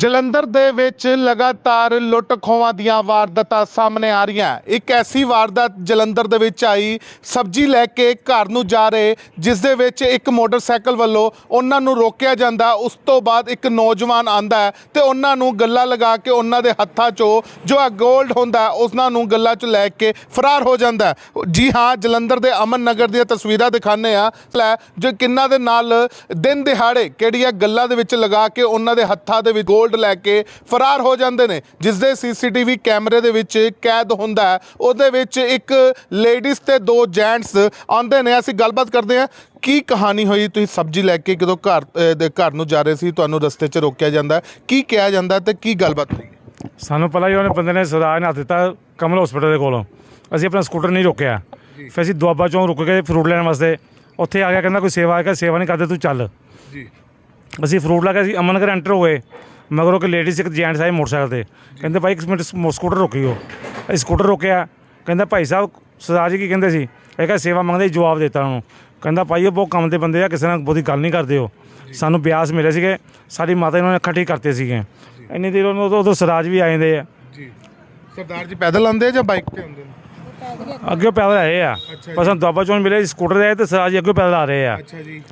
ਜਲੰਧਰ ਦੇ ਵਿੱਚ ਲਗਾਤਾਰ ਲੁੱਟ ਖੋਹਾਂ ਦੀਆਂ ਵਾਰਦਾਤਾਂ ਸਾਹਮਣੇ ਆ ਰਹੀਆਂ। ਇੱਕ ਐਸੀ ਵਾਰਦਾਤ ਜਲੰਧਰ ਦੇ ਵਿੱਚ ਆਈ ਸਬਜ਼ੀ ਲੈ ਕੇ ਘਰ ਨੂੰ ਜਾ ਰਹੇ ਜਿਸ ਦੇ ਵਿੱਚ ਇੱਕ ਮੋਟਰਸਾਈਕਲ ਵੱਲੋਂ ਉਹਨਾਂ ਨੂੰ ਰੋਕਿਆ ਜਾਂਦਾ। ਉਸ ਤੋਂ ਬਾਅਦ ਇੱਕ ਨੌਜਵਾਨ ਆਂਦਾ ਹੈ ਤੇ ਉਹਨਾਂ ਨੂੰ ਗੱਲਾਂ ਲਗਾ ਕੇ ਉਹਨਾਂ ਦੇ ਹੱਥਾਂ 'ਚੋਂ ਜੋ ਆ 골ਡ ਹੁੰਦਾ ਹੈ, ਉਹਨਾਂ ਨੂੰ ਗੱਲਾਂ 'ਚ ਲੈ ਕੇ ਫਰਾਰ ਹੋ ਜਾਂਦਾ ਜੀ ਹਾਂ ਜਲੰਧਰ ਦੇ ਅਮਨ ਨਗਰ ਦੀਆਂ ਤਸਵੀਰਾਂ ਦਿਖਾਣੇ ਆ ਜੋ ਕਿੰਨਾ ਦੇ ਨਾਲ ਦਿਨ ਦਿਹਾੜੇ ਕਿਹੜੀਆਂ ਗੱਲਾਂ ਦੇ ਵਿੱਚ ਲਗਾ ਕੇ ਉਹਨਾਂ ਦੇ ਹੱਥਾਂ ਦੇ ਵਿੱਚ 골ਡ ਲੈ ਕੇ ਫਰਾਰ ਹੋ ਜਾਂਦੇ ਨੇ ਜਿਸ ਦੇ ਸੀਸੀਟੀਵੀ ਕੈਮਰੇ ਦੇ ਵਿੱਚ ਕੈਦ ਹੁੰਦਾ ਉਹਦੇ ਵਿੱਚ ਇੱਕ ਲੇਡੀਜ਼ ਤੇ ਦੋ ਜੈਂਟਸ ਆਉਂਦੇ ਨੇ। ਅਸੀਂ ਗੱਲਬਾਤ ਕਰਦੇ ਹਾਂ ਕੀ ਕਹਾਣੀ ਹੋਈ? ਤੁਸੀਂ ਸਬਜ਼ੀ ਲੈ ਕੇ ਕਦੋਂ ਘਰ ਦੇ ਘਰ ਨੂੰ ਜਾ ਰਹੇ ਸੀ ਤੁਹਾਨੂੰ ਰਸਤੇ 'ਚ ਰੋਕਿਆ ਜਾਂਦਾ? ਕੀ ਕਿਹਾ ਜਾਂਦਾ ਤੇ ਕੀ ਗੱਲਬਾਤ ਹੋਈ? ਸਾਨੂੰ ਪਹਿਲਾਂ ਹੀ ਉਹਨੇ ਬੰਦੇ ਨੇ ਸਰਦਾਰ ਨੇ ਦਿੱਤਾ ਕਮਲ ਹਸਪੀਟਲ ਦੇ ਕੋਲੋਂ। ਅਸੀਂ ਆਪਣਾ ਸਕੂਟਰ ਨਹੀਂ ਰੋਕਿਆ। ਫਿਰ ਅਸੀਂ ਦੁਆਬਾ ਚੋਂ ਰੁਕ ਗਏ ਫਰੂਟ ਲੈਣ ਵਾਸਤੇ। ਉੱਥੇ ਆ ਗਿਆ ਕਹਿੰਦਾ ਕੋਈ ਸੇਵਾ ਹੈ ਸੇਵਾ ਨਹੀਂ ਕਰਦੇ ਤੂੰ ਚੱਲ। ਜੀ। ਅਸੀਂ ਫਰੂਟ ਲੈ ਕੇ ਅਸੀਂ ਅਮਨਗਰ ਐਂਟਰ ਹੋਏ ਮਗਰੋਂ ਕਿ ਲੇਡੀਜ਼ ਇੱਕ ਜੈਂਟਸ ਆਏ ਮੋਟਰਸਾਈਕਲ ਤੇ। ਕਹਿੰਦੇ ਭਾਈ ਇੱਕ ਮਿੰਟ ਸਕੂਟਰ ਰੋਕਿਓ। ਅਸੀਂ ਸਕੂਟਰ ਰੋਕਿਆ। ਕਹਿੰਦਾ ਭਾਈ ਸਾਹਿਬ ਸਰਦਾਰ ਜੀ ਕੀ ਕਹਿੰਦੇ ਸੀ? ਇਹ ਕਹਿੰਦਾ ਸੇਵਾ ਮੰਗਦੇ ਸੀ, ਜਵਾਬ ਦਿੱਤਾ ਉਹਨੂੰ। ਕਹਿੰਦਾ ਭਾਈ ਉਹ ਬਹੁਤ ਕੰਮ ਦੇ ਬੰਦੇ ਆ ਕਿਸੇ ਨਾਲ ਬਹੁਤੀ ਗੱਲ ਨਹੀਂ ਕਰਦੇ ਹੋ ਸਾਨੂੰ ਬਿਆਸ ਮਿਲੇ ਸੀਗੇ। ਸਾਡੀ ਮਾਤਾ ਜੀ ਨੂੰ ਠੀਕ ਕਰਤੇ ਸੀਗੇ। ਇੰਨੀ ਦੇਰ ਉਹਨੂੰ ਉਦੋਂ ਸਰਾਜ ਵੀ ਆ ਜਾਂਦੇ ਆ। ਜੀ। ਸਰਦਾਰ ਜੀ ਪੈਦਲ ਆਉਂਦੇ ਆ ਜਾਂ ਬਾਈਕ ਤੇ ਆਉਂਦੇ ਨੇ? ਅੱਗੇ ਪੈਦਲ ਆਏ ਆ। ਅੱਛਾ ਪਰ ਸਾਨੂੰ ਦੁਆਬਾ ਚੋਂ ਮਿਲੇ ਸਕੂਟਰ ਦੇ ਆਏ ਤੇ ਸਰਾਜ ਜੀ ਅੱਗੇ ਪੈਦਲ ਆ ਰਹੇ ਆ। ਅੱਛਾ ਜੀ।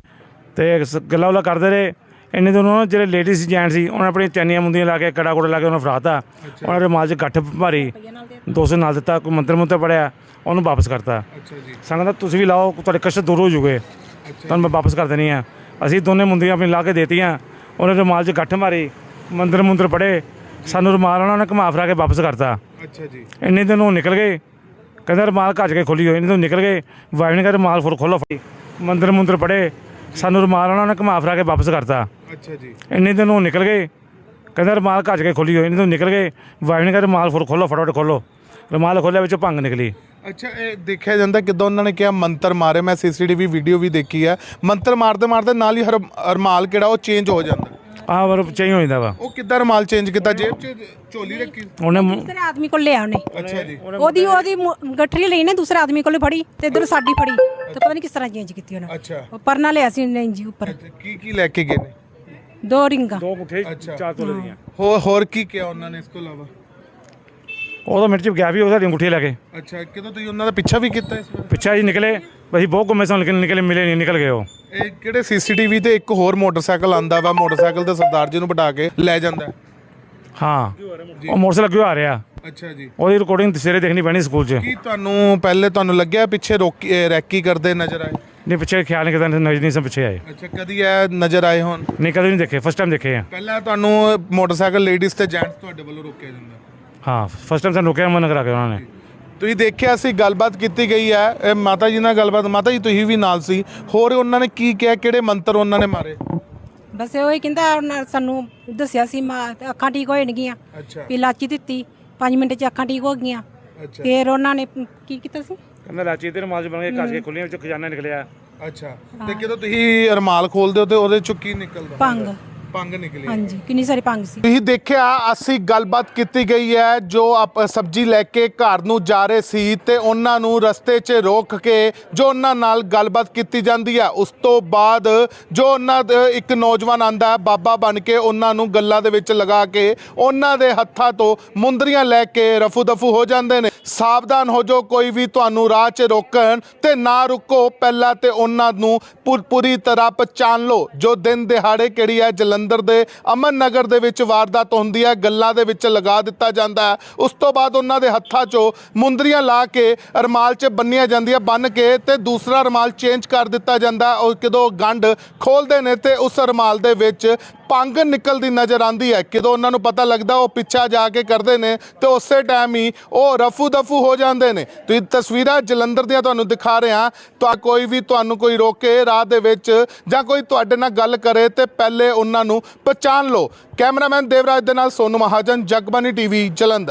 ਤੇ ਸ- ਗੱਲਾਂ ਗੱਲਾਂ ਕਰਦੇ ਰਹੇ। ਇੰਨੇ ਦਿਨ ਉਹਨਾਂ ਜਿਹੜੇ ਲੇਡੀਜ਼ ਜੈਂਟ ਸੀ ਉਹਨਾਂ ਆਪਣੀ ਚੈਨੀਆਂ ਮੁੰਦੀਆਂ ਲਾ ਕੇ ਕੜਾ ਕੋੜਾ ਲਾ ਕੇ ਉਹਨਾਂ ਫਰਾਤਾ ਉਹਨਾਂ ਦੇ ਮਾਲ 'ਚ ਗੱਠ ਮਾਰੀ 200 ਨਾਲ ਦਿੱਤਾ ਕੋਈ ਮੰਤਰ ਮੁੰਤਰ ਪੜਿਆ ਉਹਨੂੰ ਵਾਪਸ ਕਰਤਾ। ਅੱਛਾ ਜੀ। ਸੰਗਤ ਤੁਸੀਂ ਵੀ ਲਾਓ ਤੁਹਾਡੇ ਕਸ਼ਟ ਦੂਰ ਹੋ ਜੂਗੇ। ਤੁਹਾਨੂੰ ਮੈਂ ਵਾਪਸ ਕਰ ਦੇਣੀ ਆ। ਅਸੀਂ ਦੋਨੇ ਮੁੰਦੀਆਂ ਆਪਣੀ ਲਾ ਕੇ ਦੇਤੀਆਂ। ਉਹਨਾਂ ਦੇ ਮਾਲ 'ਚ ਗੱਠ ਮਾਰੀ ਮੰਦਰ ਮੁੰਦਰ ਪੜੇ ਸਾਨੂੰ ਰੁਮਾਲ ਉਹਨਾਂ ਨੇ ਘੁਮਾ ਫਰਾ ਕੇ ਵਾਪਸ ਕਰਤਾ। ਅੱਛਾ ਜੀ। ਇੰਨੇ ਦਿਨ ਉਹ ਨਿਕਲ ਗਏ। ਕਹਿੰਦਾ ਰੁਮਾਲ ਕੱਜ ਕੇ ਖੋਲੀ ਹੋਈ ਇੰਨੇ ਦਿਨ ਨਿਕਲ ਗਏ। ਵਾਈਨ ਕਹਿੰਦਾ ਰੁਮਾਲ ਫੁਰ ਖੋਲੋ ਮੰਦਰ ਮੁੰਦਰ ਪੜੇ ਸਾਨੂੰ ਰੁਮਾਲ ਉਹਨਾਂ ਨੇ ਘੁਮਾ ਫਰਾ ਕੇ ਵਾਪਸ ਕਰਤਾ। ਅੱਛਾ ਜੀ। ਇੰਨੇ ਦਿਨ ਉਹ ਨਿਕਲ ਗਏ। ਕਹਿੰਦਾ ਰੁਮਾਲ ਕੱਜ ਕੇ ਖੋਲੀ ਹੋਈ ਇੰਨੇ ਦਿਨ ਨਿਕਲ ਗਏ। ਵਾਈਨ ਨੇ ਕਹਿੰਦਾ ਰੁਮਾਲ ਫੁਰ ਖੋਲੋ ਫਟਾਫਟ ਖੋਲੋ। ਰੁਮਾਲ ਖੋਲਿਆ ਵਿੱਚੋਂ ਭੰਗ ਨਿਕਲੀ। ਅੱਛਾ ਇਹ ਦੇਖਿਆ ਜਾਂਦਾ ਕਿਦਾਂ ਉਹਨਾਂ ਨੇ ਕਿਹਾ ਮੰਤਰ ਮਾਰੇ। ਮੈਂ ਸੀਸੀਟੀਵੀ ਵੀਡੀਓ ਵੀ ਦੇਖੀ ਹੈ। ਮੰਤਰ ਮਾਰਦੇ ਮਾਰਦੇ ਨਾਲ ਹੀ ਹਰ- ਰੁਮਾਲ ਕਿਹੜਾ ਉਹ ਚੇਂਜ ਹੋ ਜਾਂਦਾ। ਆਹ ਵਰ ਚਾਹੀ ਹੋ ਜਾਂਦਾ ਵਾ। ਉਹ ਕਿੱਦਾਂ ਰੁਮਾਲ ਚੇਂਜ ਕੀਤਾ? ਜੇਬ 'ਚ ਝੋਲੀ ਰੱਖੀ? ਉਹਨੇ ਦੂਸਰੇ ਆਦਮੀ ਕੋਲ ਲਿਆ ਉਹਨੇ। ਅੱਛਾ ਜੀ। ਉਹਦੀ ਉਹਦੀ ਮੁ- ਗਠਰੀ ਲਈ ਨੇ ਦੂਸਰੇ ਆਦਮੀ ਕੋਲ ਫੜੀ ਤੇ ਇਧਰ ਸਾਡੀ ਫੜੀ। ਤੇ ਪਤਾ ਨਹੀਂ ਕਿਸ ਤਰ੍ਹਾਂ ਚੇਂਜ ਕੀਤੀ ਉਹਨੇ। ਅੱਛਾ। ਉਹ ਪਰਨਾ ਲਿਆ ਸੀ ਨਹੀਂ ਜੀ ਉੱਪਰ। ਤੇ ਕੀ ਕੀ ਲੈ ਕੇ ਗਏ ਨੇ? ਦੋ ਰਿੰਗਾਂ। ਦੋ ਮੁੱਠੇ ਅੱਛਾ। ਚਾਰ ਤੋਲੇ ਦੀਆਂ। ਹੋਰ ਹੋਰ ਕੀ ਕਿਹਾ ਉਹਨਾਂ ਨੇ ਇਸ ਤੋਂ ਇਲਾਵਾ? ਉਹ ਤਾਂ ਮਿੰਟ ਚ ਗਿਆ ਵੀ ਉਹਦਾ ਅੰਗੂਠੀ ਲੈ ਕੇ। ਅੱਛਾ ਕਿਦੋਂ ਤੁਸੀਂ ਉਹਨਾਂ ਦਾ ਪਿੱਛਾ ਵੀ ਕੀਤਾ ਇਸ ਵਾਰ? ਪਿੱਛਾ ਜੀ ਨਿਕਲੇ ਅਸੀਂ ਬਹੁਤ ਘੁੰਮੇ ਸਨ ਲੇਕਿਨ ਨਿਕਲੇ ਮਿਲੇ ਨਹੀਂ ਨਿਕਲ ਗਏ ਉਹ। ਇਹ ਕਿਹੜੇ ਸੀਸੀਟੀਵੀ ਤੇ ਇੱਕ ਹੋਰ ਮੋਟਰਸਾਈਕਲ ਆਂਦਾ ਵਾ ਮੋਟਰਸਾਈਕਲ ਤੇ ਸਰਦਾਰ ਜੀ ਨੂੰ ਬਿਠਾ ਕੇ ਲੈ ਜਾਂਦਾ। ਹੈ। ਹਾਂ ਉਹ ਮੋਟਰਸਾਈਕਲ। ਅੱਗੇ ਆ ਰਿਹਾ। ਅੱਛਾ ਜੀ। ਉਹਦੀ ਰਿਕਾਰਡਿੰਗ ਸਵੇਰੇ ਦੇਖਣੀ ਪੈਣੀ ਸਕੂਲ 'ਚ। ਕੀ ਤੁਹਾਨੂੰ ਪਹਿਲੇ ਤੁਹਾਨੂੰ ਲੱਗਿਆ ਪਿੱਛੇ ਰੋਕੀ ਅਹ ਰੈਕੀ ਕਰਦੇ ਨਜ਼ਰ ਆਏ? ਨਹੀਂ ਪਿੱਛੇ ਖਿਆਲ ਨਹੀਂ ਕਰਦਾ ਨਜ਼ਰ ਨਹੀਂ ਸਭ ਪਿੱਛੇ ਆਏ। ਅੱਛਾ ਕਦੀ ਇਹ ਨਜ਼ਰ ਆਏ ਹੋਣ? ਨਹੀਂ ਕਦੇ ਨਹੀਂ ਦੇਖੇ ਫਸਟ ਟਾਈਮ ਦੇਖੇ ਆ। ਪਹਿਲਾਂ ਤੁਹਾਨੂੰ ਮੋਟਰਸਾਈਕਲ ਲੇਡੀਜ਼ ਤੇ ਜੈਂਟਸ ਤੁਹਾਡੇ ਵੱਲੋਂ ਰੋਕਿਆ ਜਾਂਦਾ। ਹਾਂ ਫਸਟ ਟਾਈਮ ਸਾਨੂੰ ਰੋਕਿਆ ਮਨ ਕਰਾ ਕੇ ਉਹਨਾਂ ਨੇ। ਤੁਸੀਂ ਦੇਖਿਆ ਸੀ ਗੱਲਬਾਤ ਕੀਤੀ ਗਈ ਹੈ ਇਹ ਮਾਤਾ ਜੀ ਨਾਲ ਗੱਲਬਾਤ ਮਾਤਾ ਜੀ ਤੁਸੀਂ ਵੀ ਨਾਲ ਸੀ। ਹੋਰ ਉਹਨਾਂ ਨੇ ਕੀ ਕਿਹਾ ਕਿਹੜੇ ਮੰਤਰ ਉਹਨਾਂ ਨੇ ਮਾਰੇ? ਬਸ ਉਹ ਹੀ ਕਹਿੰਦਾ ਉਹਨਾਂ ਸਾਨੂੰ ਦੱਸਿਆ ਸੀ ਮਾਂ ਤੇ ਅੱਖਾਂ ਠੀਕ ਹੋਣਗੀਆਂ ਅੱਛਾ। ਵੀ ਲਾਚੀ ਦਿੱਤੀ 5 ਮਿੰਟ ਚ ਅੱਖਾਂ ਠੀਕ ਹੋ ਗਈਆਂ। ਅੱਛਾ। ਫਿਰ ਉਹਨਾਂ ਨੇ ਕੀ ਕੀਤਾ ਸੀ? ਕਹਿੰਦਾ ਲਾਚੀ ਤੇ ਰਮਾਲ 'ਚ ਬਣ ਕੇ ਕੱਜ ਕੇ ਖੁੱਲੀਆਂ ਵਿੱਚੋਂ ਖਜ਼ਾਨਾ ਨਿਕਲਿਆ। ਅੱਛਾ। ਤੇ ਜਦੋਂ ਤੁਸੀਂ ਰਮਾਲ ਖੋਲਦੇ ਹੋ ਤੇ ਉਹਦੇ ਚੋਂ ਕੀ ਨਿਕਲਦਾ? ਭੰਗ। ਪੰਗ ਨਿਕਲੀ ਹਾਂਜੀ ਕਿੰਨੀ ਸਾਰੀ ਭੰਗ ਸੀ। ਤੁਸੀਂ ਦੇਖਿਆ ਅਸੀਂ ਗੱਲਬਾਤ ਕੀਤੀ ਗਈ ਹੈ ਜੋ ਆਪ ਸਬਜ਼ੀ ਲੈ ਕੇ ਘਰ ਨੂੰ ਜਾ ਰਹੇ ਸੀ ਤੇ ਉਹਨਾਂ ਨੂੰ ਰਸਤੇ 'ਚ ਰੋਕ ਕੇ ਜੋ ਉਹਨਾਂ ਨਾਲ ਗੱਲਬਾਤ ਕੀਤੀ ਜਾਂਦੀ ਹੈ ਉਸ ਤੋਂ ਬਾਅਦ ਜੋ ਉਹਨਾਂ ਦੇ ਇੱਕ ਨੌਜਵਾਨ ਆਂਦਾ ਹੈ ਬਾਬਾ ਬਣ ਕੇ ਉਹਨਾਂ ਨੂੰ ਗੱਲਾਂ ਦੇ ਵਿੱਚ ਲਗਾ ਕੇ ਉਹਨਾਂ ਦੇ ਹੱਥਾਂ ਤੋਂ ਮੁੰਦਰੀਆਂ ਲੈ ਕੇ ਰਫੂ ਦਫੂ ਹੋ ਜਾਂਦੇ ਨੇ। ਸਾਵਧਾਨ ਹੋ ਜੋ ਕੋਈ ਵੀ ਤੁਹਾਨੂੰ ਰਾਹ 'ਚ ਰੋਕਣ ਤੇ ਨਾ ਰੁਕੋ। ਪਹਿਲਾਂ ਤੇ ਉਹਨਾਂ ਨੂੰ ਪੂਰੀ ਤਰ੍ਹਾਂ ਪਛਾਣ ਲਓ। ਜੋ ਦਿਨ ਦਿਹਾੜੇ ਕਿਹੜੀ ਹੈ ਜਲੰਧਰ ਦੇ ਅਮਨ ਨਗਰ ਦੇ ਵਿੱਚ ਵਾਰਦਾਤ ਹੁੰਦੀ ਹੈ, ਗੱਲਾਂ ਦੇ ਵਿੱਚ ਲਗਾ ਦਿੱਤਾ ਜਾਂਦਾ ਹੈ। ਉਸ ਤੋਂ ਬਾਅਦ ਉਹਨਾਂ ਦੇ ਹੱਥਾਂ 'ਚੋਂ ਮੁੰਦਰੀਆਂ ਲਾ ਕੇ ਰਮਾਲ 'ਚ ਬੰਨੀਆਂ ਜਾਂਦੀਆਂ ਬੰਨ ਕੇ ਤੇ ਦੂਸਰਾ ਰਮਾਲ ਚੇਂਜ ਕਰ ਦਿੱਤਾ ਜਾਂਦਾ ਉਹ ਕਿਦੋਂ ਗੰਢ ਖੋਲਦੇ ਨੇ ਤੇ ਉਸ ਰਮਾਲ ਦੇ ਵਿੱਚ ਪੰਗ ਨਿਕਲਦੀ ਨਜ਼ਰ ਆਂਦੀ ਹੈ। ਕਿਦੋਂ ਉਹਨਾਂ ਨੂੰ ਪਤਾ ਲੱਗਦਾ ਉਹ ਪਿੱਛਾ ਜਾ ਕੇ ਕਰਦੇ ਨੇ, ਤੇ ਉਸੇ ਟਾਈਮ ਹੀ ਉਹ ਰਫੂ ਦਫੂ ਹੋ ਜਾਂਦੇ ਨੇ। ਤੁਸੀਂ ਤਸਵੀਰਾਂ ਜਲੰਧਰ ਦੀਆਂ ਤੁਹਾਨੂੰ ਦਿਖਾ ਰਿਹਾ ਤਾਂ ਕੋਈ ਵੀ ਤੁਹਾਨੂੰ ਕੋਈ ਰੋਕੇ ਰਾਹ ਦੇ ਵਿੱਚ ਜਾਂ ਕੋਈ ਤੁਹਾਡੇ ਨਾਲ ਗੱਲ ਕਰੇ, ਤੇ ਪਹਿਲੇ ਉਹਨਾਂ ਨੂੰ ਪਛਾਣ ਲਓ। ਕੈਮਰਾਮੈਨ ਦੇਵਰਾਜ ਦੇ ਨਾਲ ਸੋਨੂ ਮਹਾਜਨ ਜਗਬਾਨੀ ਟੀਵੀ, ਜਲੰਧਰ।